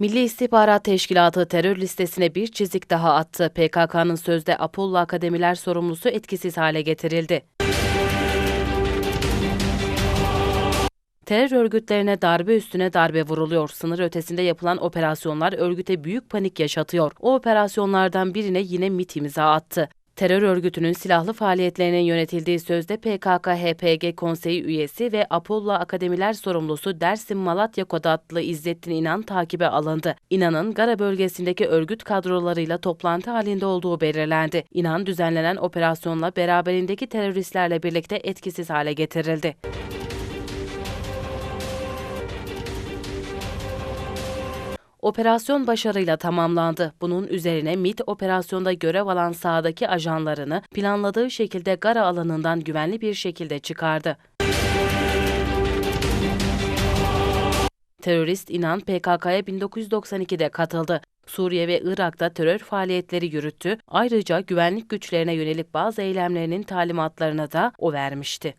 Milli İstihbarat Teşkilatı terör listesine bir çizik daha attı. PKK'nın sözde Apollo Akademiler sorumlusu etkisiz hale getirildi. Terör örgütlerine darbe üstüne darbe vuruluyor. Sınır ötesinde yapılan operasyonlar örgüte büyük panik yaşatıyor. O operasyonlardan birine yine MİT imza attı. Terör örgütünün silahlı faaliyetlerinin yönetildiği sözde PKK-HPG konseyi üyesi ve Apollo Akademiler sorumlusu Dersim Malatya Kod adlı İzzettin İnan takibe alındı. İnan'ın Gara bölgesindeki örgüt kadrolarıyla toplantı halinde olduğu belirlendi. İnan düzenlenen operasyonla beraberindeki teröristlerle birlikte etkisiz hale getirildi. Operasyon başarıyla tamamlandı. Bunun üzerine MİT operasyonda görev alan sahadaki ajanlarını planladığı şekilde Gara alanından güvenli bir şekilde çıkardı. Terörist İnan PKK'ya 1992'de katıldı. Suriye ve Irak'ta terör faaliyetleri yürüttü. Ayrıca güvenlik güçlerine yönelik bazı eylemlerinin talimatlarını da o vermişti.